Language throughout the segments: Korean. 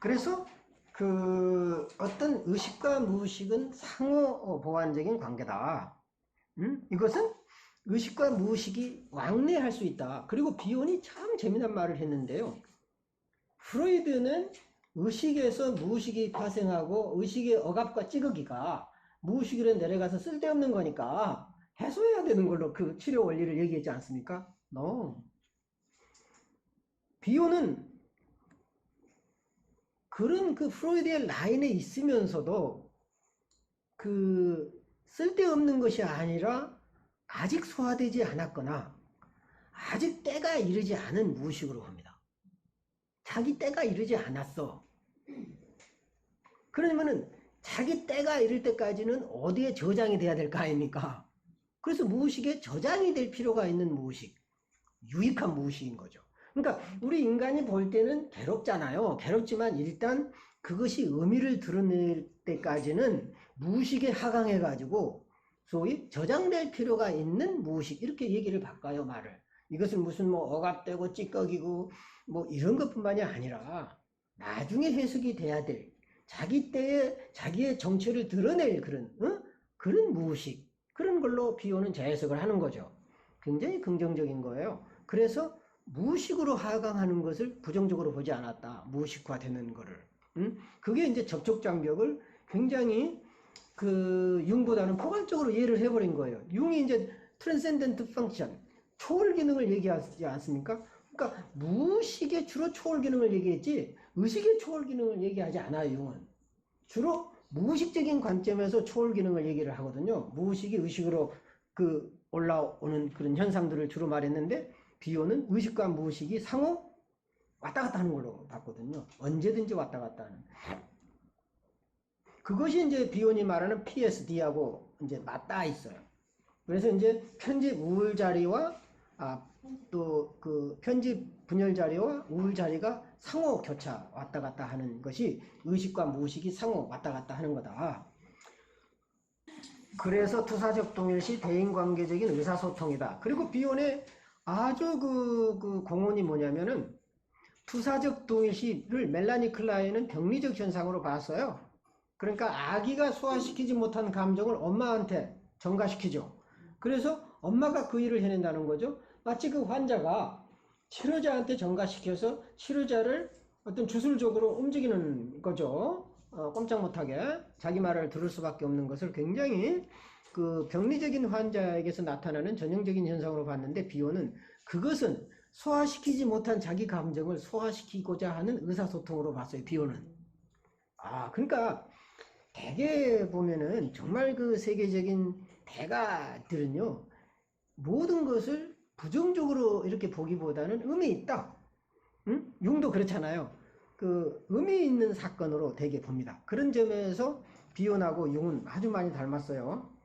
그래서 그 어떤 의식과 무의식은 상호 보완적인 관계다. 음? 이것은 의식과 무의식이 왕래할 수 있다. 그리고 비온이 참 재미난 말을 했는데요. 프로이드는 의식에서 무의식이 파생하고 의식의 억압과 찌꺼기가 무의식으로 내려가서 쓸데없는 거니까 해소해야 되는 걸로 그 치료 원리를 얘기했지 않습니까? No. 비오는 그런 그 프로이드의 라인에 있으면서도 그 쓸데없는 것이 아니라 아직 소화되지 않았거나 아직 때가 이르지 않은 무의식으로 봅니다. 자기 때가 이르지 않았어. 그러면은 자기 때가 이를 때까지는 어디에 저장이 돼야 될 거 아닙니까? 그래서 무의식에 저장이 될 필요가 있는 무의식. 유익한 무의식인 거죠. 그러니까 우리 인간이 볼 때는 괴롭잖아요. 괴롭지만 일단 그것이 의미를 드러낼 때까지는 무의식에 하강해가지고 소위 저장될 필요가 있는 무의식 이렇게 얘기를 바꿔요 말을. 이것은 무슨 뭐 억압되고 찌꺼기고 뭐 이런 것뿐만이 아니라 나중에 해석이 돼야 될 자기 때에 자기의 정체를 드러낼 그런 어? 그런 무의식 그런 걸로 비오는 재해석을 하는 거죠. 굉장히 긍정적인 거예요. 그래서 무의식으로 하강하는 것을 부정적으로 보지 않았다. 무의식화되는 거를. 음? 그게 이제 접촉 장벽을 굉장히 그 융보다는 포괄적으로 이해를 해버린 거예요. 융이 이제 트랜센덴트 펑션, 초월 기능을 얘기하지 않습니까? 그러니까 무의식의 주로 초월 기능을 얘기했지 의식의 초월 기능을 얘기하지 않아요. 융은 주로 무의식적인 관점에서 초월 기능을 얘기를 하거든요. 무의식이 의식으로 그 올라오는 그런 현상들을 주로 말했는데 비오는 의식과 무의식이 상호 왔다 갔다 하는 걸로 봤거든요. 언제든지 왔다 갔다 하는. 그것이 이제 비온이 말하는 PSD하고 이제 맞닿아 있어요. 그래서 이제 편집 우울 자리와 아, 또 그 편집 분열 자리와 우울 자리가 상호 교차 왔다 갔다 하는 것이 의식과 무의식이 상호 왔다 갔다 하는 거다. 그래서 투사적 동일시 대인관계적인 의사소통이다. 그리고 비온의 아주 그, 그 공원이 뭐냐면은 투사적 동일시를 멜라니 클라이는 병리적 현상으로 봤어요. 그러니까 아기가 소화시키지 못한 감정을 엄마한테 전가시키죠. 그래서 엄마가 그 일을 해낸다는 거죠. 마치 그 환자가 치료자한테 전가시켜서 치료자를 어떤 주술적으로 움직이는 거죠. 어, 꼼짝 못하게 자기 말을 들을 수밖에 없는 것을 굉장히 그 병리적인 환자에게서 나타나는 전형적인 현상으로 봤는데 비오는 그것은 소화시키지 못한 자기 감정을 소화시키고자 하는 의사소통으로 봤어요. 비오는. 아, 그러니까 대개 보면은 정말 그 세계적인 대가들은요 모든 것을 부정적으로 이렇게 보기보다는 의미 있다. 응? 융도 그렇잖아요. 그 의미 있는 사건으로 되게 봅니다. 그런 점에서 비온하고 융은 아주 많이 닮았어요.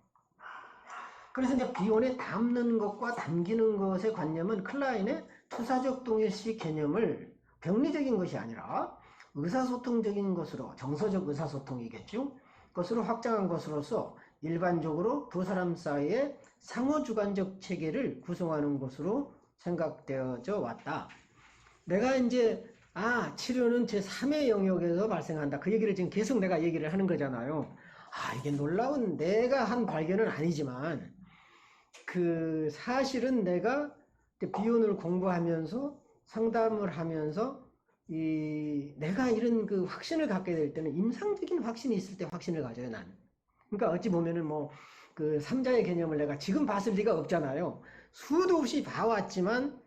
그래서 이제 비온에 담는 것과 담기는 것의 관념은 클라인의 투사적 동일시 개념을 병리적인 것이 아니라 의사소통적인 것으로 정서적 의사소통이겠죠. 것으로 확장한 것으로서 일반적으로 두 사람 사이의 상호주관적 체계를 구성하는 것으로 생각되어져 왔다. 내가 이제 아 치료는 제 3의 영역에서 발생한다. 그 얘기를 지금 계속 내가 얘기를 하는 거잖아요. 아 이게 놀라운 내가 한 발견은 아니지만 그 사실은 내가 비혼을 공부하면서 상담을 하면서 이 내가 이런 그 확신을 갖게 될 때는 임상적인 확신이 있을 때 확신을 가져요 난. 그러니까 어찌 보면은 뭐 그 삼자의 개념을 내가 지금 봤을 리가 없잖아요. 수도 없이 봐왔지만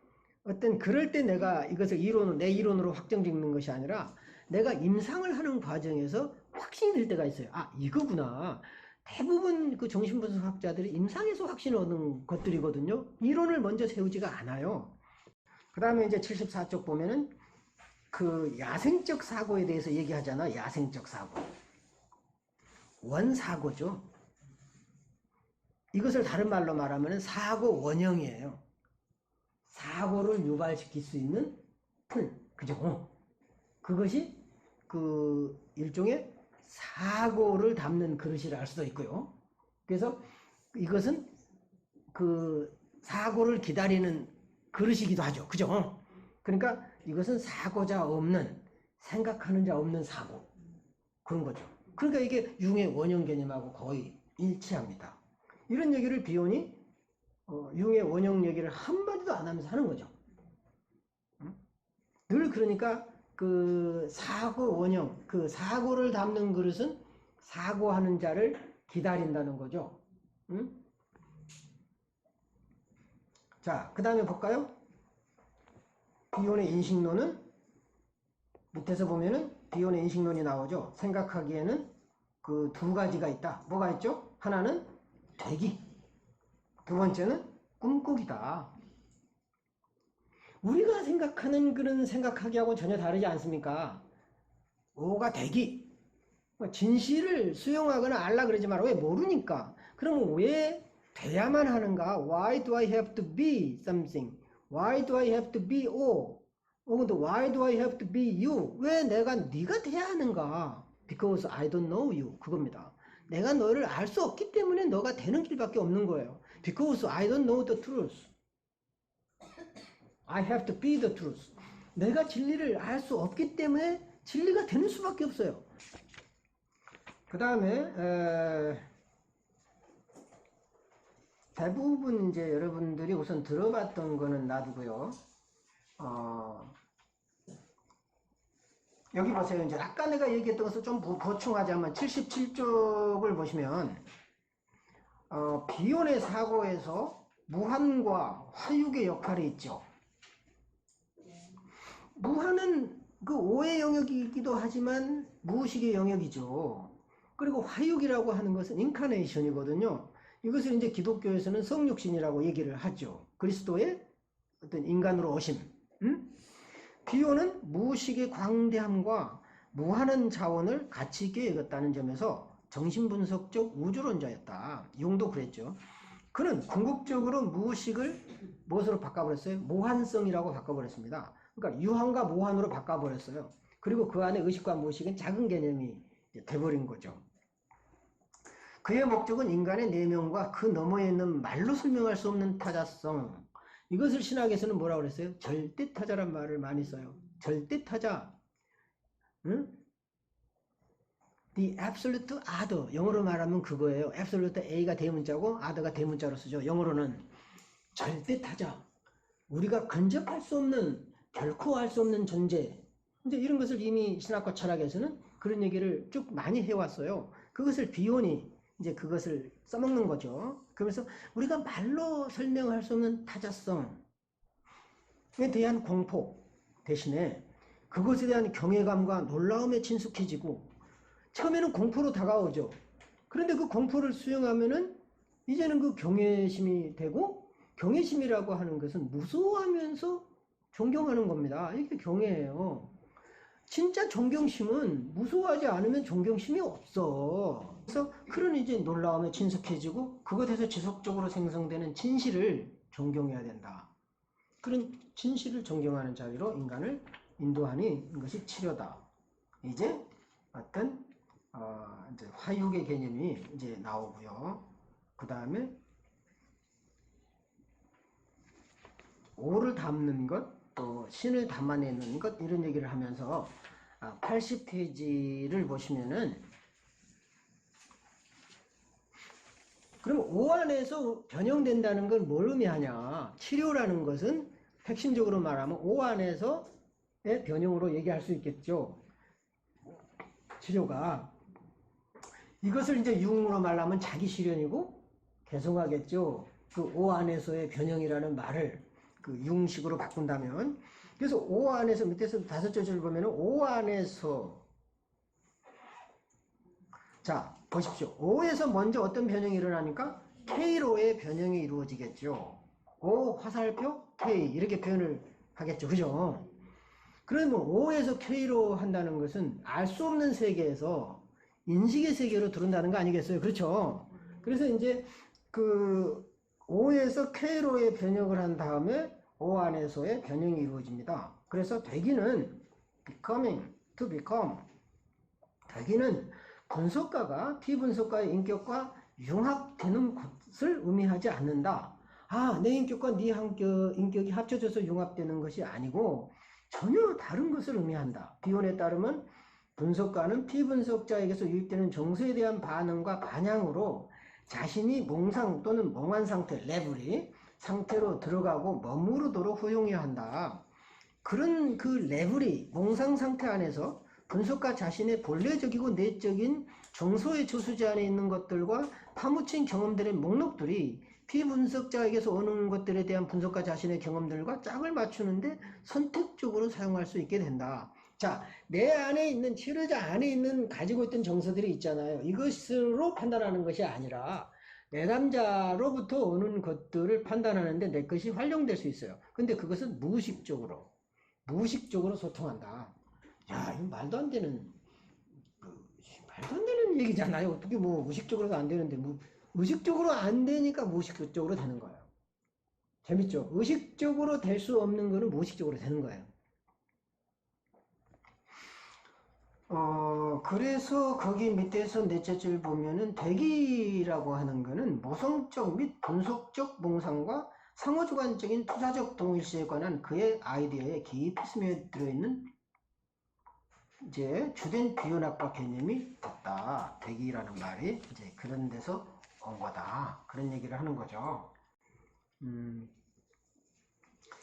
어떤 그럴 때 내가 이것을 이론으로 내 이론으로 확정 짓는 것이 아니라 내가 임상을 하는 과정에서 확신이 들 때가 있어요. 아 이거구나. 대부분 그 정신분석학자들이 임상에서 확신을 얻는 것들이거든요. 이론을 먼저 세우지가 않아요. 그 다음에 이제 74쪽 보면은 그 야생적 사고에 대해서 얘기하잖아. 야생적 사고. 원사고죠. 이것을 다른 말로 말하면 사고 원형이에요. 사고를 유발시킬 수 있는 틀. 그죠? 그것이 그 일종의 사고를 담는 그릇이라 할 수도 있고요. 그래서 이것은 그 사고를 기다리는 그릇이기도 하죠. 그죠? 그러니까 이것은 사고자 없는 생각하는 자 없는 사고 그런 거죠. 그러니까 이게 융의 원형 개념하고 거의 일치합니다. 이런 얘기를 비온이 어, 융의 원형 얘기를 한마디도 안 하면서 하는 거죠. 응? 늘 그러니까 그 사고 원형, 그 사고를 담는 그릇은 사고하는 자를 기다린다는 거죠. 응? 자, 그 다음에 볼까요? 비온의 인식론은 밑에서 보면은 비온의 인식론이 나오죠. 생각하기에는 그 두 가지가 있다. 뭐가 있죠? 하나는 되기. 두 번째는 꿈꾸기다. 우리가 생각하는 그런 생각하기하고 전혀 다르지 않습니까? 오가 되기. 뭐 진실을 수용하거나 알라 그러지 마라. 왜 모르니까. 그러면 왜 돼야만 하는가? Why do I have to be something? Why do I have to be O? 혹은 또 Why do I have to be you? 왜 내가 네가 돼야 하는가? Because I don't know you. 그겁니다. 내가 너를 알 수 없기 때문에 너가 되는 길밖에 없는 거예요. Because I don't know the truth. I have to be the truth. 내가 진리를 알 수 없기 때문에 진리가 되는 수밖에 없어요. 그 다음에 대부분 이제 여러분들이 우선 들어봤던 거는 놔두고요. 어, 여기 보세요. 이제 아까 내가 얘기했던 것을 좀 보- 보충하자면 77쪽을 보시면 어, 비온의 사고에서 무한과 화육의 역할이 있죠. 무한은 그 오의 영역이기도 하지만 무의식의 영역이죠. 그리고 화육이라고 하는 것은 인카네이션이거든요. 이것을 이제 기독교에서는 성육신이라고 얘기를 하죠. 그리스도의 어떤 인간으로 오심. 음? 비오는 무의식의 광대함과 무한한 자원을 가치 있게 여겼다는 점에서 정신분석적 우주론자였다. 용도 그랬죠. 그는 궁극적으로 무의식을 무엇으로 바꿔버렸어요? 모한성이라고 바꿔버렸습니다. 그러니까 유한과 모한으로 바꿔버렸어요. 그리고 그 안에 의식과 무의식은 작은 개념이 돼버린 거죠. 그의 목적은 인간의 내면과 그 너머에 있는 말로 설명할 수 없는 타자성. 이것을 신학에서는 뭐라고 그랬어요? 절대 타자란 말을 많이 써요. 절대 타자. 응? The absolute other. 영어로 말하면 그거예요. absolute A가 대문자고 other가 대문자로 쓰죠. 영어로는 절대 타자. 우리가 근접할 수 없는 결코 할수 없는 존재. 이제 이런 것을 이미 신학과 철학에서는 그런 얘기를 쭉 많이 해왔어요. 그것을 비온이 이제 그것을 써먹는 거죠. 그러면서 우리가 말로 설명할 수 없는 타자성에 대한 공포 대신에 그것에 대한 경외감과 놀라움에 친숙해지고 처음에는 공포로 다가오죠. 그런데 그 공포를 수용하면은 이제는 그 경외심이 되고 경외심이라고 하는 것은 무서워하면서 존경하는 겁니다. 이게 경외예요. 진짜 존경심은 무서워하지 않으면 존경심이 없어. 그래서 그런 이제 놀라움에 친숙해지고 그것에서 지속적으로 생성되는 진실을 존경해야 된다. 그런 진실을 존경하는 자리로 인간을 인도하니 이것이 치료다. 이제 어떤 어, 이제 화육의 개념이 이제 나오고요. 그 다음에 오를 담는 것, 또 신을 담아내는 것 이런 얘기를 하면서 80페이지를 보시면은 그럼 오 안에서 변형된다는 건 뭘 의미하냐? 치료라는 것은 핵심적으로 말하면 오 안에서의 변형으로 얘기할 수 있겠죠. 치료가 이것을 이제 융으로 말하면 자기 실현이고 개성하겠죠. 그오 안에서의 변형이라는 말을 그 융식으로 바꾼다면 그래서 오 안에서 밑에서 다섯 절을 보면은 오 안에서 자 보십시오. 오에서 먼저 어떤 변형이 일어나니까 K로의 변형이 이루어지겠죠. O 화살표 K 이렇게 표현을 하겠죠. 그죠? 그러면 O에서 K로 한다는 것은 알 수 없는 세계에서 인식의 세계로 들어온다는 거 아니겠어요? 그렇죠? 그래서 이제 그 O에서 K로의 변형을 한 다음에 O 안에서의 변형이 이루어집니다. 그래서 되기는 becoming, to become. 되기는 분석가가 비분석가의 인격과 융합되는 것을 의미하지 않는다. 아, 내 인격과 네 인격, 인격이 합쳐져서 융합되는 것이 아니고 전혀 다른 것을 의미한다. 비혼에 따르면 분석가는 피분석자에게서 유입되는 정서에 대한 반응과 반향으로 자신이 몽상 또는 몽한 상태, 레블이 상태로 들어가고 머무르도록 허용해야 한다. 그런 그 레블이 몽상 상태 안에서 분석가 자신의 본래적이고 내적인 정서의 저수지 안에 있는 것들과 파묻힌 경험들의 목록들이 피분석자에게서 오는 것들에 대한 분석가 자신의 경험들과 짝을 맞추는데 선택적으로 사용할 수 있게 된다. 자, 내 안에 있는 치료자 안에 있는 가지고 있던 정서들이 있잖아요. 이것으로 판단하는 것이 아니라 내담자로부터 오는 것들을 판단하는데 내 것이 활용될 수 있어요. 근데 그것은 무의식적으로 무의식적으로 소통한다. 야, 이거 말도 안 되는 그, 말도 안 되는 얘기잖아요. 어떻게 뭐 의식적으로도 안 되는데 뭐 의식적으로 안 되니까 무의식적으로 되는 거예요. 재밌죠? 의식적으로 될 수 없는 거는 무의식적으로 되는 거예요. 어, 그래서 거기 밑에서 넷째 줄 보면은 대기라고 하는 거는 모성적 및 분석적 몽상과 상호주관적인 투자적 동일시에 관한 그의 아이디어에 깊이 스며들어 있는 이제 주된 비언학과 개념이 됐다. 대기라는 말이 이제 그런 데서 온 거다. 그런 얘기를 하는 거죠. 음,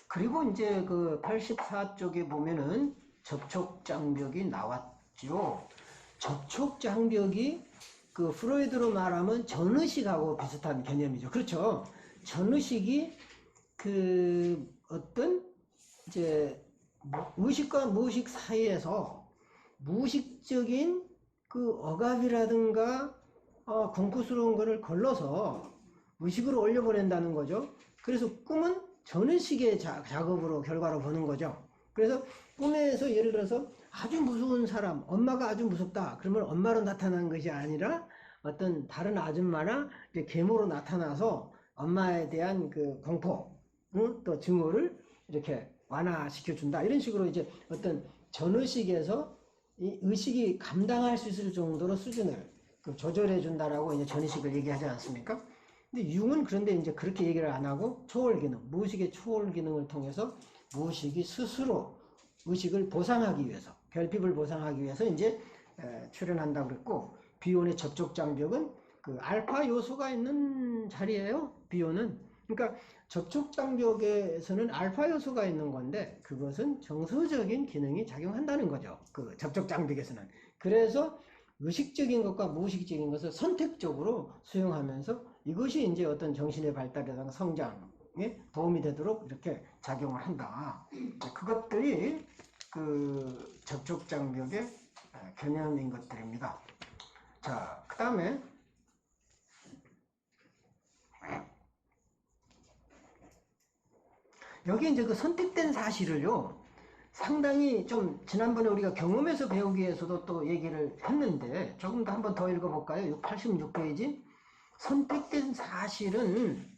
그리고 이제 그 84쪽에 보면은 접촉 장벽이 나왔 죠. 접촉 장벽이 그 프로이드로 말하면 전의식하고 비슷한 개념이죠. 그렇죠. 전의식이 그 어떤 이제 의식과 무의식 사이에서 무의식적인 그 억압이라든가 어, 공포스러운 거를 걸러서 의식으로 올려보낸다는 거죠. 그래서 꿈은 전의식의 자, 작업으로 결과로 보는 거죠. 그래서 꿈에서 예를 들어서 아주 무서운 사람, 엄마가 아주 무섭다. 그러면 엄마로 나타난 것이 아니라 어떤 다른 아줌마나 이제 계모로 나타나서 엄마에 대한 그 공포, 응? 또 증오를 이렇게 완화시켜 준다. 이런 식으로 이제 어떤 전의식에서 이 의식이 감당할 수 있을 정도로 수준을 그 조절해 준다라고 이제 전의식을 얘기하지 않습니까? 근데 융은 그런데 이제 그렇게 얘기를 안 하고 초월 기능, 무의식의 초월 기능을 통해서 무의식이 스스로 의식을 보상하기 위해서, 결핍을 보상하기 위해서 이제 에, 출현한다고 그랬고, 비온의 접촉 장벽은 그 알파 요소가 있는 자리예요. 비온은. 그러니까 접촉 장벽에서는 알파 요소가 있는 건데 그것은 정서적인 기능이 작용한다는 거죠. 그 접촉 장벽에서는. 그래서 의식적인 것과 무의식적인 것을 선택적으로 수용하면서 이것이 이제 어떤 정신의 발달이나 성장에 도움이 되도록 이렇게 작용을 한다. 그것들이 그 접촉 장벽의 개념인 것들입니다. 자, 그 다음에 여기 이제 그 선택된 사실을요, 상당히 좀 지난번에 우리가 경험에서 배우기 위해서도 또 얘기를 했는데 조금 더 한번 더 읽어볼까요? 86페이지. 선택된 사실은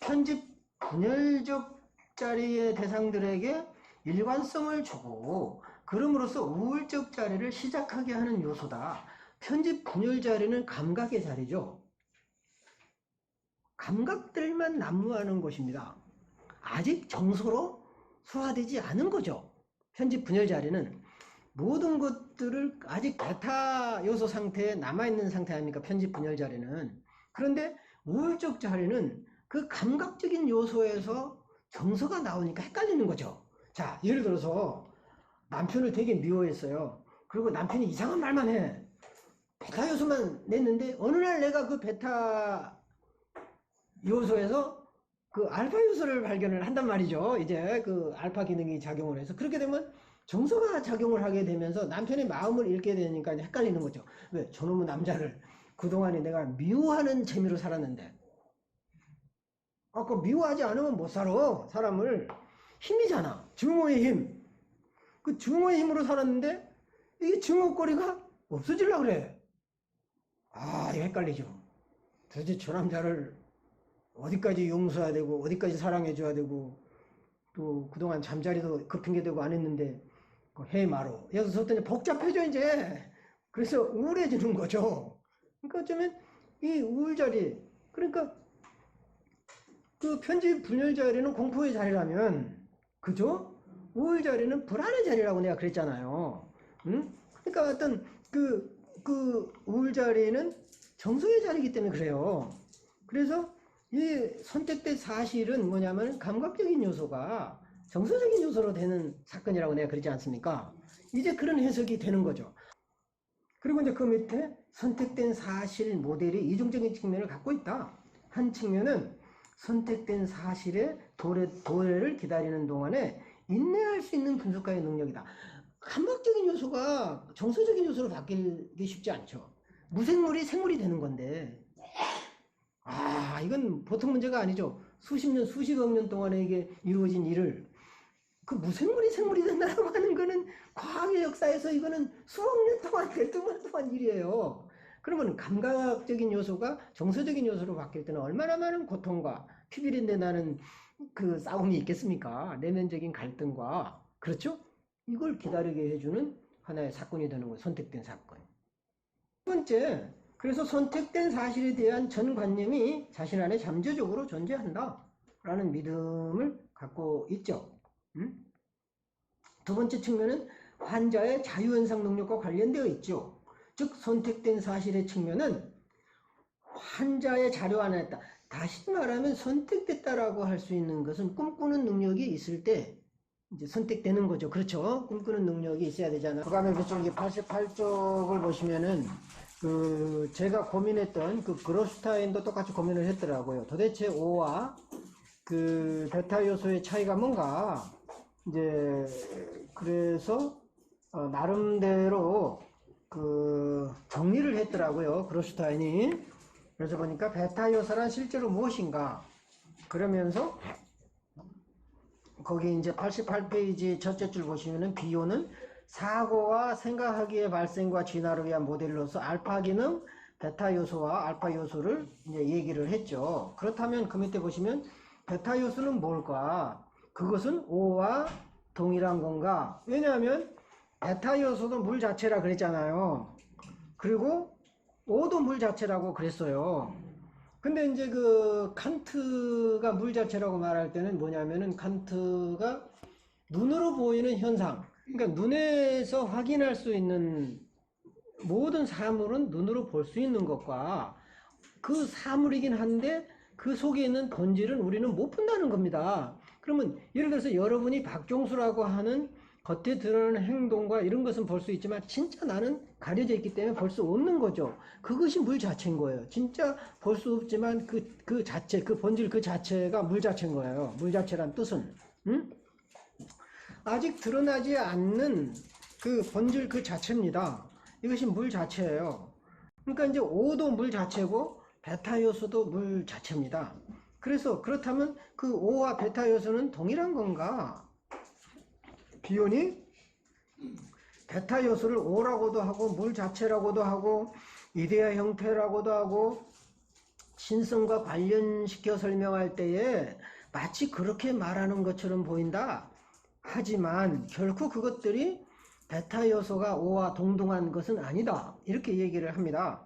편집 분열적 자리의 대상들에게 일관성을 주고 그럼으로써 우울적 자리를 시작하게 하는 요소다. 편집 분열 자리는 감각의 자리죠. 감각들만 난무하는 곳입니다. 아직 정서로 소화되지 않은 거죠. 편집 분열 자리는 모든 것들을 아직 베타 요소 상태에 남아있는 상태 아닙니까? 편집 분열 자리는. 그런데 우울적 자리는 그 감각적인 요소에서 정서가 나오니까 헷갈리는 거죠. 자, 예를 들어서 남편을 되게 미워했어요. 그리고 남편이 이상한 말만 해. 베타 요소만 냈는데 어느 날 내가 그 베타 요소에서 그 알파 요소를 발견을 한단 말이죠. 이제 그 알파 기능이 작용을 해서 그렇게 되면 정서가 작용을 하게 되면서 남편의 마음을 읽게 되니까 헷갈리는 거죠. 왜? 저놈의 남자를 그동안에 내가 미워하는 재미로 살았는데 아, 그 미워하지 않으면 못 살아. 사람을 힘이잖아. 증오의 힘. 그 증오의 힘으로 살았는데 이게 증오거리가 없어질라 그래. 아, 이거 헷갈리죠. 도대체 저 남자를 어디까지 용서해야 되고 어디까지 사랑해줘야 되고 또 그동안 잠자리도 급핑계되고 안 했는데 그 해 마로 여기서 이제 복잡해져 이제 그래서 우울해지는 거죠 그러니까 어쩌면 이 우울 자리 그러니까 그 편집 분열 자리는 공포의 자리라면 그죠 우울 자리는 불안의 자리라고 내가 그랬잖아요. 응? 그러니까 어떤 그, 그 우울 자리는 정서의 자리이기 때문에 그래요. 그래서 이 선택된 사실은 뭐냐면 감각적인 요소가 정서적인 요소로 되는 사건이라고 내가 그러지 않습니까? 이제 그런 해석이 되는 거죠. 그리고 이제 그 밑에 선택된 사실 모델이 이중적인 측면을 갖고 있다. 한 측면은 선택된 사실의 도래, 도래를 기다리는 동안에 인내할 수 있는 분석가의 능력이다. 감각적인 요소가 정서적인 요소로 바뀌기 쉽지 않죠. 무생물이 생물이 되는 건데. 아, 이건 보통 문제가 아니죠. 수십 년, 수십억 년 동안에 이게 이루어진 일을 그 무생물이 생물이 된다고 하는 거는 과학의 역사에서 이거는 수억 년 동안, 대통령 동안 일이에요. 그러면 감각적인 요소가 정서적인 요소로 바뀔 때는 얼마나 많은 고통과 피비린내 나는 그 싸움이 있겠습니까? 내면적인 갈등과 그렇죠? 이걸 기다리게 해주는 하나의 사건이 되는 거예요. 선택된 사건. 두 번째, 그래서 선택된 사실에 대한 전관념이 자신 안에 잠재적으로 존재한다. 라는 믿음을 갖고 있죠. 음? 두 번째 측면은 환자의 자유현상 능력과 관련되어 있죠. 즉, 선택된 사실의 측면은 환자의 자료 안에 있다. 다시 말하면 선택됐다라고 할 수 있는 것은 꿈꾸는 능력이 있을 때 이제 선택되는 거죠. 그렇죠? 꿈꾸는 능력이 있어야 되잖아요. 그 다음에 그쪽 88쪽을 보시면은 그 제가 고민했던 그 그로스타인도 똑같이 고민을 했더라고요. 도대체 O와 그 베타 요소의 차이가 뭔가 이제 그래서 어, 나름대로 그 정리를 했더라고요. 그로스타인이. 그래서 보니까 베타 요소란 실제로 무엇인가? 그러면서 거기 이제 88페이지 첫째 줄 보시면은 비교는 사고와 생각하기의 발생과 진화를 위한 모델로서 알파 기능, 베타 요소와 알파 요소를 이제 얘기를 했죠. 그렇다면 그 밑에 보시면 베타 요소는 뭘까? 그것은 O와 동일한 건가? 왜냐하면 베타 요소도 물 자체라 그랬잖아요. 그리고 O도 물 자체라고 그랬어요. 근데 이제 그 칸트가 물 자체라고 말할 때는 뭐냐면은 칸트가 눈으로 보이는 현상, 그러니까 눈에서 확인할 수 있는 모든 사물은 눈으로 볼 수 있는 것과 그 사물이긴 한데 그 속에 있는 본질은 우리는 못 본다는 겁니다. 그러면 예를 들어서 여러분이 박종수라고 하는 겉에 드러나는 행동과 이런 것은 볼 수 있지만 진짜 나는 가려져 있기 때문에 볼 수 없는 거죠. 그것이 물 자체인 거예요. 진짜 볼 수 없지만 그, 그 자체, 그 본질 그 자체가 물 자체인 거예요. 물 자체란 뜻은. 응? 아직 드러나지 않는 그 본질 그 자체입니다. 이것이 물 자체예요. 그러니까 이제 O도 물 자체고 베타 요소도 물 자체입니다. 그래서 그렇다면 그 O와 베타 요소는 동일한 건가? 비온이 베타 요소를 O라고도 하고 물 자체라고도 하고 이데아 형태라고도 하고 신성과 관련시켜 설명할 때에 마치 그렇게 말하는 것처럼 보인다. 하지만 결코 그것들이 베타 요소가 O와 동등한 것은 아니다. 이렇게 얘기를 합니다.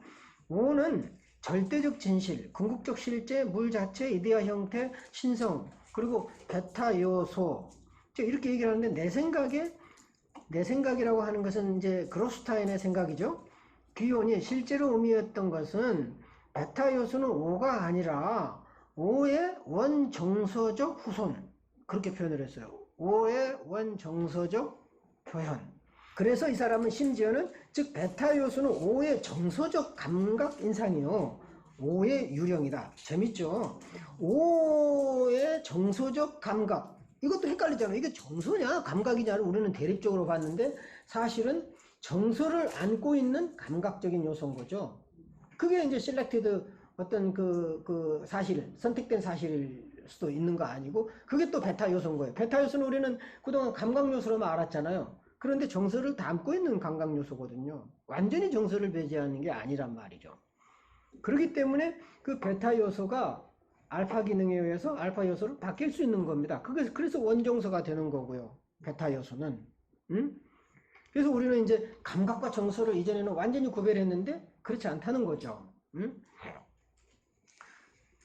O는 절대적 진실, 궁극적 실제, 물 자체, 이데아 형태, 신성, 그리고 베타 요소. 이렇게 얘기를 하는데 내 생각에 내 생각이라고 하는 것은 이제 그로스타인의 생각이죠. 귀온이 실제로 의미했던 것은 베타 요소는 O가 아니라 O의 원정서적 후손 그렇게 표현을 했어요. O의 원정서적 표현. 그래서 이 사람은 심지어는 즉 베타 요소는 O의 정서적 감각 인상이요. O의 유령이다. 재밌죠? O의 정서적 감각. 이것도 헷갈리잖아요. 이게 정서냐 감각이냐를 우리는 대립적으로 봤는데 사실은 정서를 안고 있는 감각적인 요소인 거죠. 그게 이제 실렉티드 어떤 그, 그 사실, 선택된 사실일 수도 있는 거 아니고 그게 또 베타 요소인 거예요. 베타 요소는 우리는 그동안 감각 요소로만 알았잖아요. 그런데 정서를 담고 있는 감각 요소거든요. 완전히 정서를 배제하는 게 아니란 말이죠. 그렇기 때문에 그 베타 요소가 알파 기능에 의해서 알파 요소로 바뀔 수 있는 겁니다. 그게 그래서 원정서가 되는 거고요. 베타 요소는. 음? 그래서 우리는 이제 감각과 정서를 이전에는 완전히 구별했는데 그렇지 않다는 거죠. 음?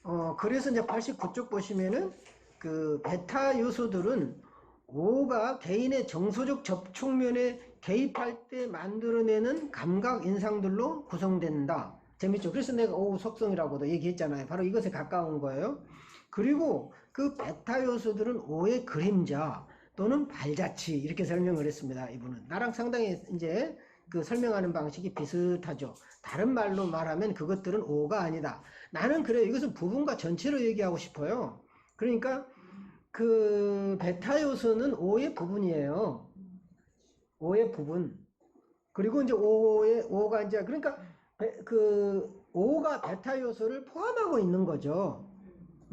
어, 그래서 이제 89쪽 보시면은 그 베타 요소들은 O가 개인의 정서적 접촉면에 개입할 때 만들어내는 감각 인상들로 구성된다. 재밌죠? 그래서 내가 O 속성이라고도 얘기했잖아요. 바로 이것에 가까운 거예요. 그리고 그 베타 요소들은 O의 그림자 또는 발자취 이렇게 설명을 했습니다. 이분은 나랑 상당히 이제 그 설명하는 방식이 비슷하죠. 다른 말로 말하면 그것들은 O가 아니다. 나는 그래요. 이것은 부분과 전체로 얘기하고 싶어요. 그러니까 그 베타 요소는 O의 부분이에요. O의 부분. 그리고 이제 O의 O가 이제 그러니까 베- 그 O가 베타 요소를 포함하고 있는 거죠.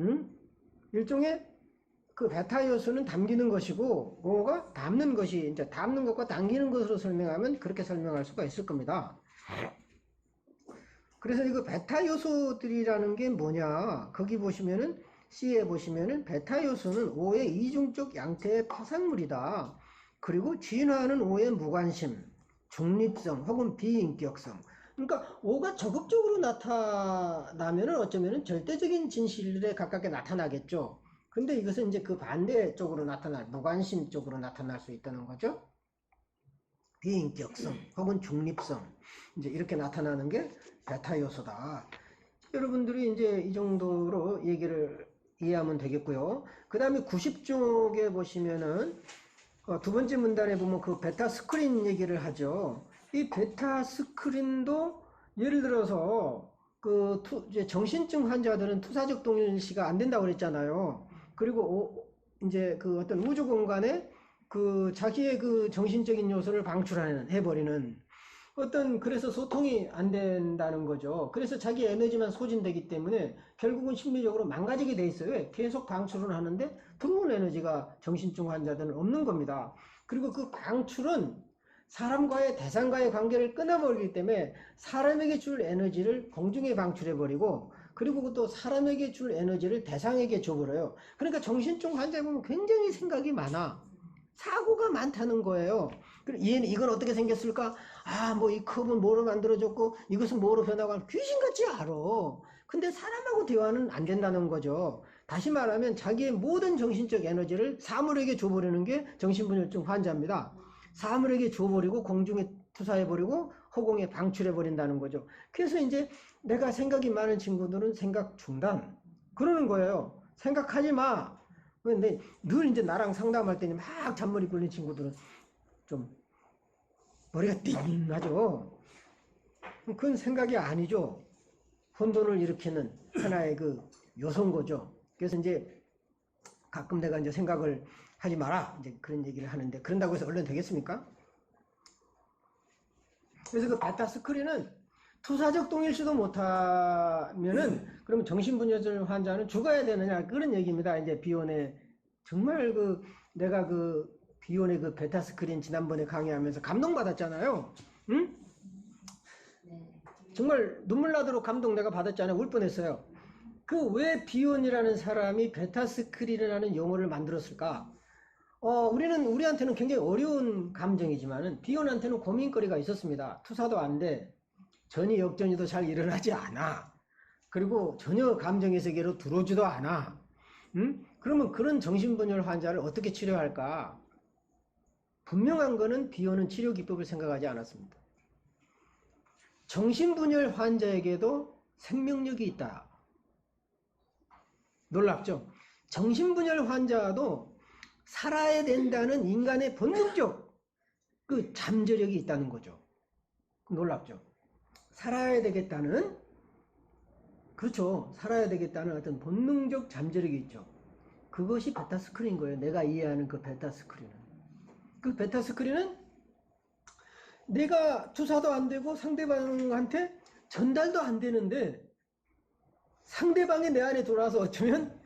응? 일종의 그 베타 요소는 담기는 것이고 O가 담는 것이 이제 담는 것과 당기는 것으로 설명하면 그렇게 설명할 수가 있을 겁니다. 그래서 이거 베타 요소들이라는 게 뭐냐? 거기 보시면은 C에 보시면은 베타 요소는 O의 이중적 양태의 파산물이다. 그리고 진화하는 O의 무관심, 중립성 혹은 비인격성. 그러니까 O가 적극적으로 나타나면은 어쩌면은 절대적인 진실에 가깝게 나타나겠죠. 근데 이것은 이제 그 반대 쪽으로 나타날, 무관심 쪽으로 나타날 수 있다는 거죠. 비인격성 혹은 중립성. 이제 이렇게 나타나는 게 베타 요소다. 여러분들이 이제 이 정도로 얘기를 이해하면 되겠고요. 그 다음에 90쪽에 보시면은 어, 두 번째 문단에 보면 그 베타 스크린 얘기를 하죠. 이 베타 스크린도 예를 들어서 그 투, 이제 정신증 환자들은 투사적 동일시가 안 된다고 그랬잖아요. 그리고 오- 이제 그 어떤 우주 공간에 그 자기의 그 정신적인 요소를 방출하는 해버리는 어떤 그래서 소통이 안 된다는 거죠. 그래서 자기 에너지만 소진되기 때문에 결국은 심리적으로 망가지게 돼 있어요. 계속 방출을 하는데 들어온 에너지가 정신증 환자들은 없는 겁니다. 그리고 그 방출은 사람과의 대상과의 관계를 끊어버리기 때문에 사람에게 줄 에너지를 공중에 방출해버리고 그리고 또 사람에게 줄 에너지를 대상에게 줘버려요. 그러니까 정신증 환자에 보면 굉장히 생각이 많아. 사고가 많다는 거예요. 그리고 얘는 이건 어떻게 생겼을까? 아, 뭐 이 컵은 뭐로 만들어졌고 이것은 뭐로 변하고 귀신같이 알아. 근데 사람하고 대화는 안 된다는 거죠. 다시 말하면 자기의 모든 정신적 에너지를 사물에게 줘버리는 게 정신분열증 환자입니다. 사물에게 줘버리고 공중에 투사해버리고 허공에 방출해버린다는 거죠. 그래서 이제 내가 생각이 많은 친구들은 생각 중단. 그러는 거예요. 생각하지 마. 근데 늘 이제 나랑 상담할 때는 막 잔머리 굴린 친구들은 좀 머리가 띵하죠. 그건 생각이 아니죠. 혼돈을 일으키는 하나의 그 요소인 거죠. 그래서 이제 가끔 내가 이제 생각을 하지 마라. 이제 그런 얘기를 하는데 그런다고 해서 얼른 되겠습니까? 그래서 그 베타 스크린은 투사적 동일시도 못하면은 그러면 정신분열 환자는 죽어야 되느냐 그런 얘기입니다. 이제 비혼의 정말 그 내가 그 비혼의 그 베타 스크린 지난번에 강의하면서 감동받았잖아요. 응? 네. 정말 눈물 나도록 감동 내가 받았잖아요. 울 뻔했어요. 그 왜 비혼이라는 사람이 베타 스크린이라는 용어를 만들었을까? 어, 우리는 우리한테는 굉장히 어려운 감정이지만은 비혼한테는 고민거리가 있었습니다. 투사도 안 돼. 전이 역전이도 잘 일어나지 않아. 그리고 전혀 감정의 세계로 들어오지도 않아. 응? 그러면 그런 정신분열 환자를 어떻게 치료할까? 분명한 거는 비혼은 치료 기법을 생각하지 않았습니다. 정신분열 환자에게도 생명력이 있다. 놀랍죠? 정신분열 환자도 살아야 된다는 인간의 본능적 그 잠재력이 있다는 거죠. 놀랍죠? 살아야 되겠다는 그렇죠. 살아야 되겠다는 어떤 본능적 잠재력이 있죠. 그것이 베타 스크린 거예요. 내가 이해하는 그 베타 스크린은. 그 베타 스크린은 내가 투사도 안 되고 상대방한테 전달도 안 되는데 상대방이 내 안에 들어와서 어쩌면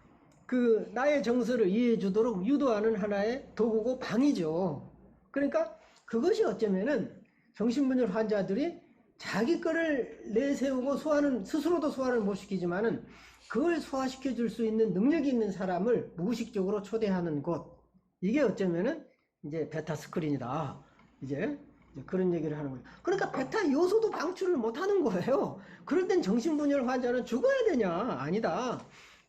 그 나의 정서를 이해해 주도록 유도하는 하나의 도구고 방이죠. 그러니까 그것이 어쩌면은 정신분열 환자들이 자기 거를 내세우고 소화는 스스로도 소화를 못 시키지만은 그걸 소화시켜 줄 수 있는 능력이 있는 사람을 무의식적으로 초대하는 곳. 이게 어쩌면은 이제 베타 스크린이다. 이제 그런 얘기를 하는 거예요. 그러니까 베타 요소도 방출을 못 하는 거예요. 그럴 땐 정신분열 환자는 죽어야 되냐? 아니다.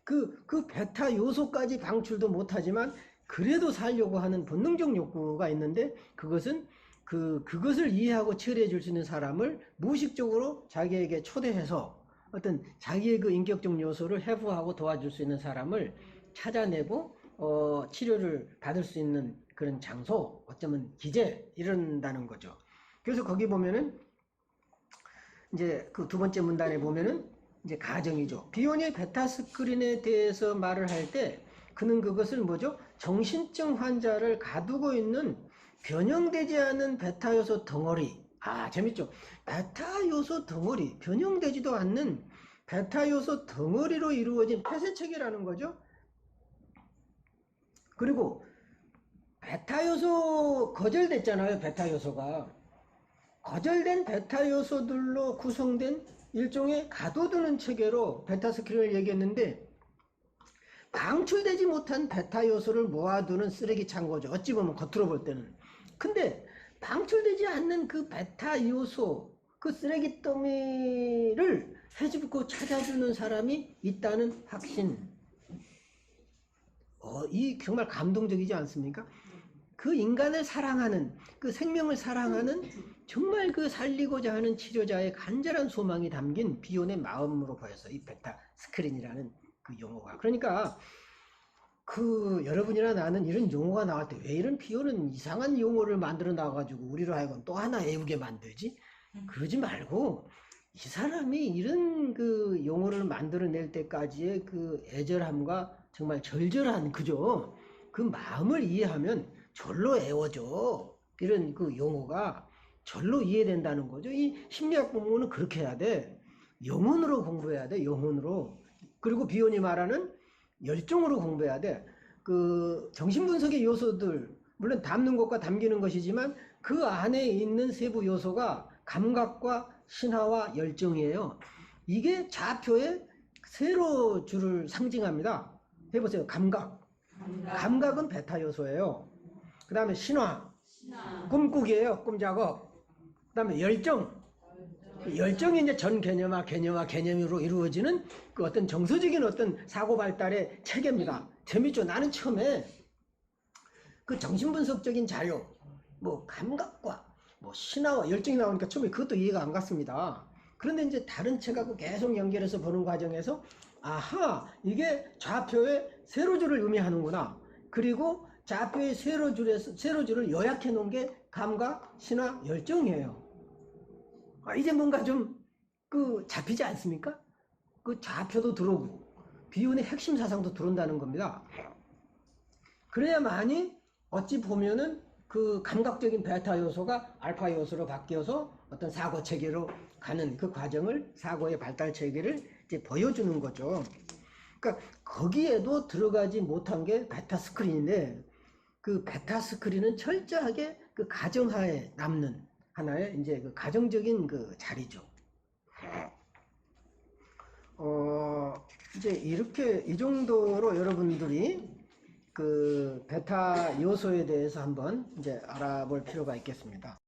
그, 그 베타 요소까지 방출도 못 하지만 그래도 살려고 하는 본능적 욕구가 있는데 그것은 그 그것을 이해하고 처리해 줄 수 있는 사람을 무의식적으로 자기에게 초대해서 어떤 자기의 그 인격적 요소를 해부하고 도와줄 수 있는 사람을 찾아내고 어, 치료를 받을 수 있는 그런 장소, 어쩌면 기재 이런다는 거죠. 그래서 거기 보면은 이제 그 두 번째 문단에 보면은 이제 가정이죠. 비혼의 베타 스크린에 대해서 말을 할 때 그는 그것을 뭐죠? 정신증 환자를 가두고 있는 변형되지 않은 베타 요소 덩어리. 아, 재밌죠? 베타 요소 덩어리, 변형되지도 않는 베타 요소 덩어리로 이루어진 폐쇄체계라는 거죠. 그리고 베타 요소 거절됐잖아요. 베타 요소가. 거절된 베타 요소들로 구성된 일종의 가둬두는 체계로 베타 스크린을 얘기했는데 방출되지 못한 베타 요소를 모아두는 쓰레기 창고죠. 어찌 보면 겉으로 볼 때는. 근데 방출되지 않는 그 베타 요소, 그 쓰레기 더미를 해집고 찾아주는 사람이 있다는 확신. 어, 이 정말 감동적이지 않습니까? 그 인간을 사랑하는, 그 생명을 사랑하는 정말 그 살리고자 하는 치료자의 간절한 소망이 담긴 비혼의 마음으로 보여서 이 베타 스크린이라는 그 용어가. 그러니까 그 여러분이나 나는 이런 용어가 나올 때 왜 이런 비혼은 이상한 용어를 만들어 놔가지고 우리로 하여금 또 하나 애우게 만들지? 그러지 말고 이 사람이 이런 그 용어를 만들어낼 때까지의 그 애절함과 정말 절절한 그죠? 그 마음을 이해하면 절로 애워져. 이런 그 용어가 절로 이해된다는 거죠. 이 심리학 공부는 그렇게 해야 돼. 영혼으로 공부해야 돼. 영혼으로. 그리고 비혼이 말하는 열정으로 공부해야 돼. 그 정신분석의 요소들 물론 담는 것과 담기는 것이지만 그 안에 있는 세부 요소가 감각과 신화와 열정이에요. 이게 좌표의 세로 줄을 상징합니다. 해보세요. 감각. 감각 은 베타 요소예요. 그 다음에 신화. 꿈꾸기예요. 꿈 작업. 그 다음에 열정. 열정이 이제 전 개념화, 개념화, 개념으로 이루어지는 그 어떤 정서적인 어떤 사고 발달의 체계입니다. 재밌죠? 나는 처음에 그 정신분석적인 자료, 뭐 감각과 뭐 신화와 열정이 나오니까 처음에 그것도 이해가 안 갔습니다. 그런데 이제 다른 책하고 계속 연결해서 보는 과정에서 아하, 이게 좌표의 세로줄을 의미하는구나. 그리고 좌표의 세로줄에서, 세로줄을 요약해 놓은 게 감각, 신화, 열정이에요. 아, 이제 뭔가 좀 그 잡히지 않습니까? 그 좌표도 들어오고 비운의 핵심 사상도 들어온다는 겁니다. 그래야만이 어찌 보면은 그 감각적인 베타 요소가 알파 요소로 바뀌어서 어떤 사고 체계로 가는 그 과정을 사고의 발달 체계를 이제 보여주는 거죠. 그러니까 거기에도 들어가지 못한 게 베타 스크린인데 그 베타 스크린은 철저하게 그 가정하에 남는 하나의 이제 그 가정적인 그 자리죠. 어, 이제 이렇게 이 정도로 여러분들이 그 베타 요소에 대해서 한번 이제 알아볼 필요가 있겠습니다.